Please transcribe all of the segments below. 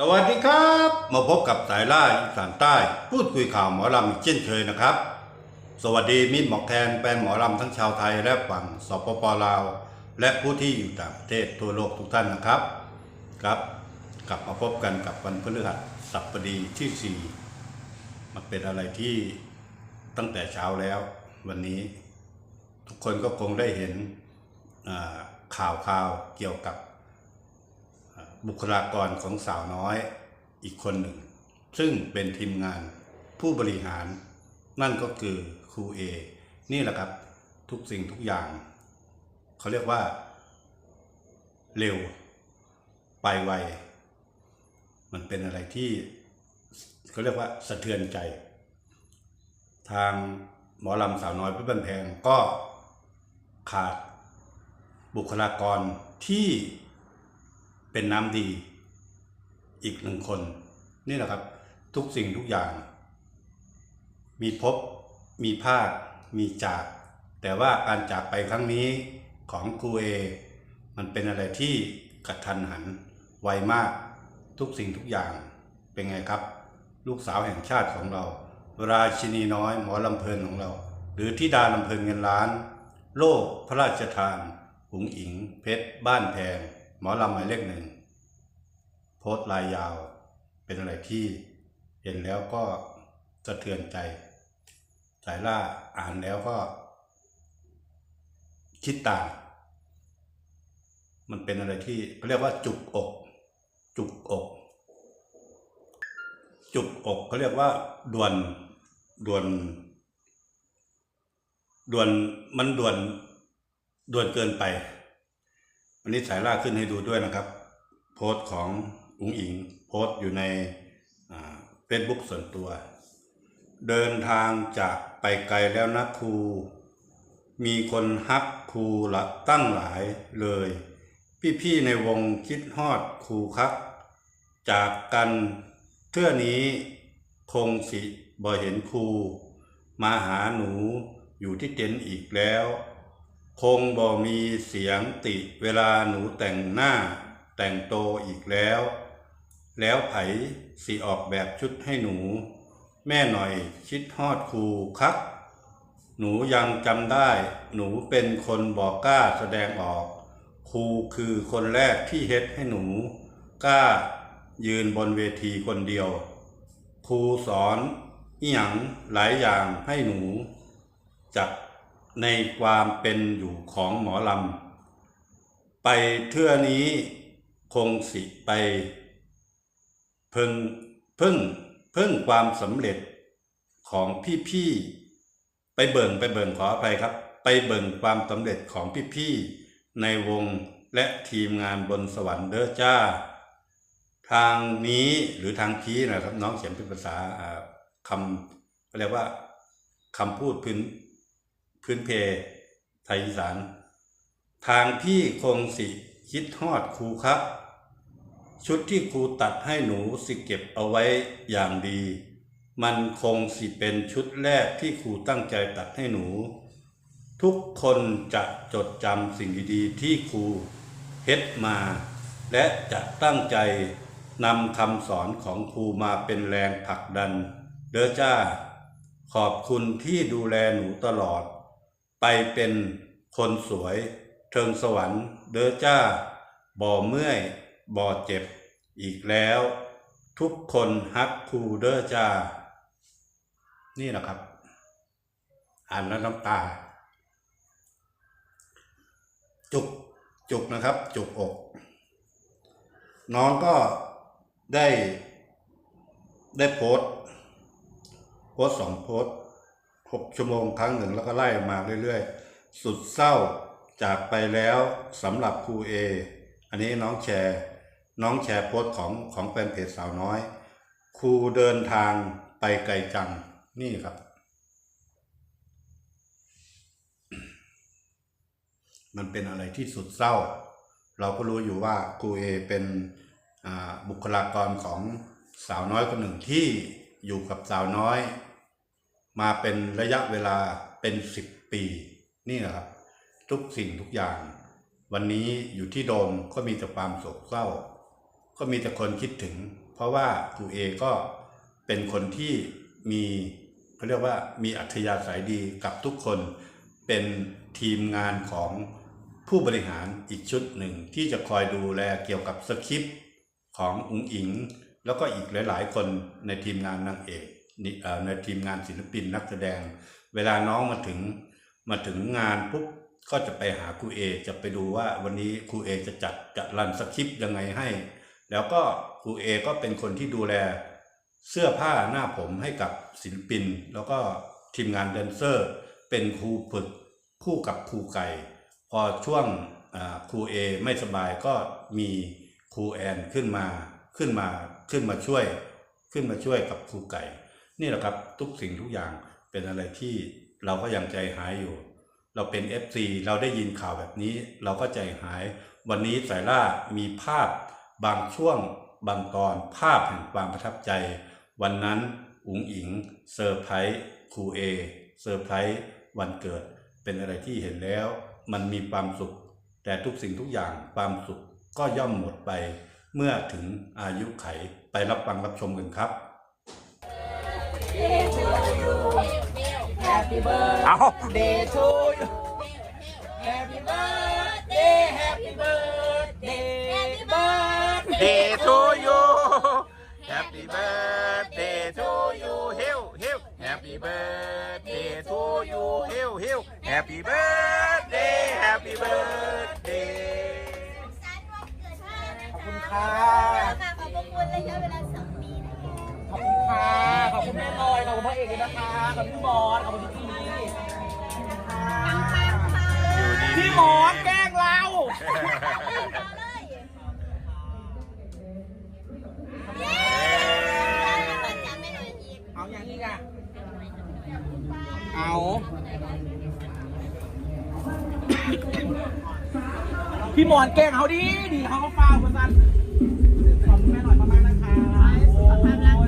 สวัสดีครับ มาพบกับสายล่าอีสานใต้ พูดคุยข่าวหมอลำเช่นเคยนะครับ สวัสดีมิตรหมอแคนแฟนหมอลำทั้งชาวไทยและฝั่งสปปลาว และผู้ที่อยู่ต่างประเทศทั่วโลกทุกท่านนะครับครับกลับมาพบกันกับวันพฤหัสบดีที่สี่มันเป็นอะไรที่ตั้งแต่เช้าแล้ว วันนี้ ทุกคนก็คงได้เห็นข่าวข่าวเกี่ยวกับ บุคลากรของสาวน้อยอีกคนหนึ่ง ซึ่งเป็นทีมงานผู้บริหาร นั่นก็คือครูเอนี่แหละครับทุกสิ่งทุกอย่าง เขาเรียกว่า เร็ว ไปไว มันเป็นอะไรที่เขาเรียกว่าสะเทือนใจ ทางหมอลำสาวน้อยเพื่อนแพงก็ขาดบุคลากรที่ เป็นน้ำดี อีกหนึ่งคน นี่แหละครับ ทุกสิ่งทุกอย่าง มีพบ มีภาค มีจาก แต่ว่าการจากไปครั้งนี้ของครูเอ มันเป็นอะไรที่กระทันหัน ไวมาก ทุกสิ่งทุกอย่างเป็นไงครับ ลูกสาวแห่งชาติของเรา ราชินีน้อยหมอลำเพลินของเรา หรือทิดาลำเพลินเงินล้าน โลกพระราชทานหุงอิงเพชรบ้านแพง หมอลำหมายเลขหนึ่งโพสต์ลายยาวเป็นอะไรที่เห็นแล้วก็สะเทือนใจ สายล่าอ่านแล้วก็ คิดต่าง มันเป็นอะไรที่เขาเรียกว่าจุกอก จุกอก จุกอกเขาเรียกว่าด่วนด่วนด่วนมันด่วนด่วนเกินไป วันนี้สายล่าขึ้นให้ดูด้วยนะครับ โพสต์ของอุ๋งอิง โพสต์อยู่ในเฟซบุ๊กส่วนตัว เดินทางจากไปไกลแล้วนะครู มีคนฮักครูละตั้งหลายเลย พี่ๆในวงคิดฮอดครูครับ จากกันเทื่อนี้คงสิบ่เห็นครู มาหาหนูอยู่ที่เต็นท์อีกแล้ว คงบ่มีเสียงติเวลาหนูแต่งหน้าแต่งโตอีกแล้ว แล้วไผสิออกแบบชุดให้หนู แม่หน่อยคิดฮอดครูครับหนูยังจำได้ หนูเป็นคนบอกกล้าแสดงออก ครูคือคนแรกที่เฮ็ดให้หนู กล้ายืนบนเวทีคนเดียว ครูสอนอีหยังหลายอย่างให้หนูจัก ในความเป็นอยู่ของหมอลำ ไปเทื่อนี้คงสิไปเพิ่งเพิ่งเพิ่งความสำเร็จของพี่ๆไปเบิ่งไปเบิ่งขออภัยครับ ไปเบิ่งความสำเร็จของพี่ๆในวงและทีมงานบนสวรรค์เด้อจ้า ทางนี้หรือทางพีนะครับ น้องเขียนเป็นภาษาคำเรียกว่าคำพูดพื้น พื้นเพไทยอีสาน ทางพี่คงสิคิดฮอดครูครับ ชุดที่ครูตัดให้หนูสิเก็บเอาไว้อย่างดี มันคงสิเป็นชุดแรกที่ครูตั้งใจตัดให้หนู ทุกคนจะจดจำสิ่งดีๆ ที่ครูเฮ็ดมา และจะตั้งใจนำคำสอนของครูมาเป็นแรงผลักดัน เด้อจ้า ขอบคุณที่ดูแลหนูตลอด ไปเป็นคนสวยเทิงสวรรค์เด้อจ้า บ่เมื่อยบ่เจ็บ อีกแล้ว ทุกคนฮักครูเด้อจ้า นี่แหละครับ อ่านแล้วน้ำตา จุกจุกนะครับ จุกอก น้องก็ได้ได้โพสต์โพสสองโพสต์ หกชั่วโมงครั้งหนึ่งแล้วก็ไล่มาเรื่อยๆ สุดเศร้าจากไปแล้วสำหรับครูเออันนี้น้องแชร์ น้องแชร์โพสต์ของของแฟนเพจสาวน้อย ครูเดินทางไปไกลจังนี่ครับ มันเป็นอะไรที่สุดเศร้า เราก็รู้อยู่ว่าครูเอเป็นบุคลากรของสาวน้อยคนหนึ่งที่อยู่กับสาวน้อย มาเป็นระยะเวลาเป็นสิบปีนี่ครับ ทุกสิ่งทุกอย่าง วันนี้อยู่ที่โดมก็มีแต่ความโศกเศร้า ก็มีแต่คนคิดถึง เพราะว่าตูเอก็เป็นคนที่มีเขาเรียกว่ามีอัธยาศัยดีกับทุกคนเป็นทีมงานของผู้บริหารอีกชุดหนึ่งที่จะคอยดูแลเกี่ยวกับสคริปต์ของอุ๋งอิง แล้วก็อีกหลาย ๆ คนในทีมงานนางเอก ในทีมงานศิลปินนักแสดง เวลาน้องมาถึงมาถึงงานปุ๊บก็จะไปหาครูเอจะไปดูว่าวันนี้ครูเอจะจัดจะรันสคริปต์ยังไงให้ แล้วก็ครูเอก็เป็นคนที่ดูแลเสื้อผ้าหน้าผมให้กับศิลปิน แล้วก็ทีมงานแดนเซอร์ เป็นครูฝึกคู่กับครูไก่ พอช่วงครูเอไม่สบายก็มีครูแอนขึ้นมาขึ้นมาขึ้นมาช่วย ขึ้นมาช่วยกับครูไก่ นี่แหละครับทุกสิ่งทุกอย่างเป็นอะไรที่เราก็ยังใจหายอยู่ เราเป็น FC เราได้ยินข่าวแบบนี้ เราก็ใจหาย วันนี้สายล่ามีภาพบางช่วงบางตอนภาพแห่งความประทับใจ วันนั้นอุงอิงเซอร์ไพรส์ครูเอเซอร์ไพรส์วันเกิด เป็นอะไรที่เห็นแล้ว มันมีความสุข แต่ทุกสิ่งทุกอย่างความสุขก็ย่อมหมดไป เมื่อถึงอายุไขไปรับฟังรับชมกันครับ Happy birthday to you. Happy birthday, happy birthday, happy birthday to you. Happy birthday to you. Hill, hill. Happy birthday to you. Hill, hill. Happy birthday, happy birthday. ขอบคุณค่ะขอบคุณและเยอะเวลาสอง คุณพระเอกด้วยนะคะขอบคุณพี่บอสขอบคุณพี่พี่พี่หมอแกล้งเราเอาอย่างนี้อะเอาพี่หมอนแกล้งเขาดีดีเขาก็ฟาวมาสั้นขอบคุณแม่หน่อยมากๆนะคะโอ้ย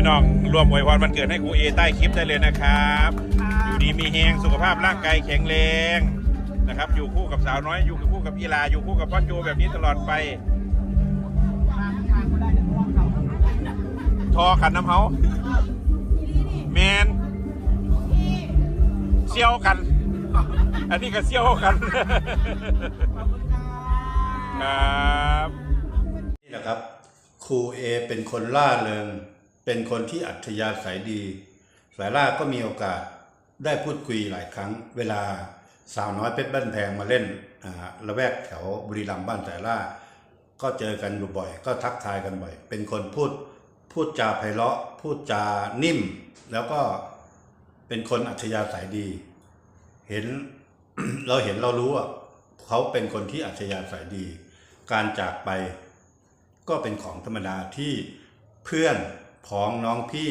พี่น้องรวมอวยพรวันเกิดให้ครูเอใต้คลิปได้เลยนะครับ อยู่ดีมีแหงสุขภาพร่างกายแข็งแรงนะครับ อยู่คู่กับสาวน้อย อยู่คู่กับอีลา อยู่คู่กับพ่อโจแบบนี้ตลอดไป ทอขันน้ำเฮาแมนเซี่ยวกัน อันนี้ก็เซี่ยวกัน ครับ นี่แหละครับ ครูเอเป็นคนล่าเริง เป็นคนที่อัธยาศัยดี สายล่าก็มีโอกาสได้พูดคุยหลายครั้ง เวลาสาวน้อยเพชรบ้านแพงมาเล่นอ่าละแวกแถวบุรีรัมย์บ้านสายล่า ก็เจอกันอยู่บ่อย ก็ทักทายกันบ่อย เป็นคนพูดพูดจาไพเราะ พูดจานิ่ม แล้วก็เป็นคนอัธยาศัยดี เห็นเราเห็นเรารู้ว่าเขาเป็นคนที่อัธยาศัยดี การจากไปก็เป็นของธรรมดาที่เพื่อน พ้องน้องพี่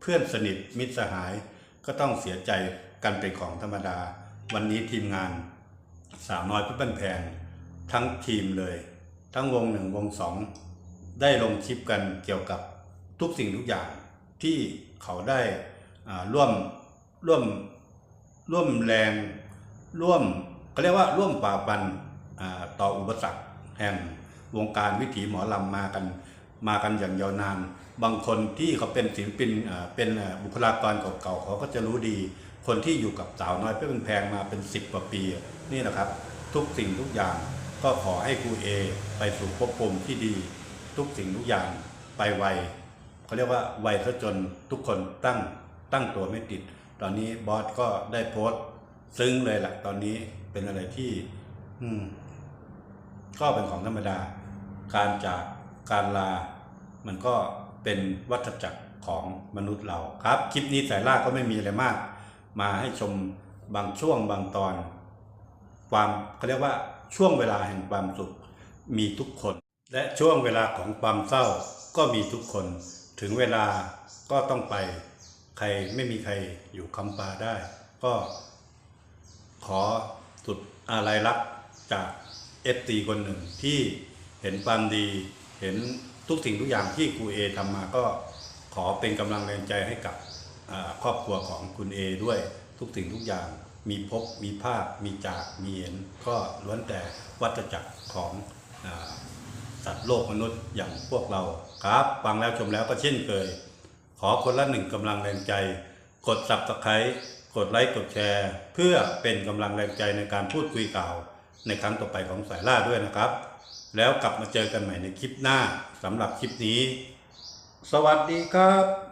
เพื่อนสนิทมิตรสหาย ก็ต้องเสียใจกันเป็นของธรรมดา วันนี้ทีมงานสาวน้อยเพื่อนแพงทั้งทีมเลย ทั้งวงหนึ่งวงสองได้ลงคลิปกันเกี่ยวกับทุกสิ่งทุกอย่างที่เขาได้ร่วมร่วมร่วมแรง ร่วมเขาเรียกว่าร่วมป่าฟันต่ออุปสรรคแห่งวงการวิถีหมอลำมากัน มากันอย่างยาวนาน บางคนที่เขาเป็นศิลปินเป็นบุคลากรเก่าๆเขาก็จะรู้ดี คนที่อยู่กับสาวน้อยเพื่อนแพงมาเป็นสิบกว่าปีนี่แหละครับ ทุกสิ่งทุกอย่างก็ขอให้ครูเอไปสู่ภพภูมิที่ดี ทุกสิ่งทุกอย่างไปไวเขาเรียกว่าไวซะจนทุกคนตั้งตั้งตัวไม่ติด ตอนนี้บอสก็ได้โพสต์ซึ้งเลยแหละตอนนี้เป็นอะไรที่ อืม ก็เป็นของธรรมดา การจากการลา มันก็เป็นวัฏจักรของมนุษย์เราครับ คลิปนี้สายล่าก็ไม่มีอะไรมาก มาให้ชมบางช่วงบางตอน ความเขาเรียกว่าช่วงเวลาแห่งความสุขมีทุกคน และช่วงเวลาของความเศร้าก็มีทุกคน ถึงเวลาก็ต้องไป ใครไม่มีใครอยู่คำปาได้ ก็ขอสุดอาลัยรักจากเอฟตีคนหนึ่งที่เห็นความดีเห็น ทุกสิ่งทุกอย่างที่ครูเอทำมาก็ขอเป็นกำลังแรงใจให้กับครอบครัวของคุณเอด้วยทุกสิ่งทุกอย่างมีพบมีภาพ มีจาก มีเห็น ก็ล้วนแต่วัฏจักรของอสัตว์โลกมนุษย์อย่างพวกเราครับฟังแล้วชมแล้วก็เช่นเคย ขอคนละหนึ่งกำลังแรงใจ กด subscribe กดไลค์กดแชร์ เพื่อเป็นกำลังแรงใจในการพูดคุยข่าว ในครั้งต่อไปของสายล่าด้วยนะครับ แล้วกลับมาเจอกันใหม่ในคลิปหน้าสำหรับคลิปนี้ สวัสดีครับ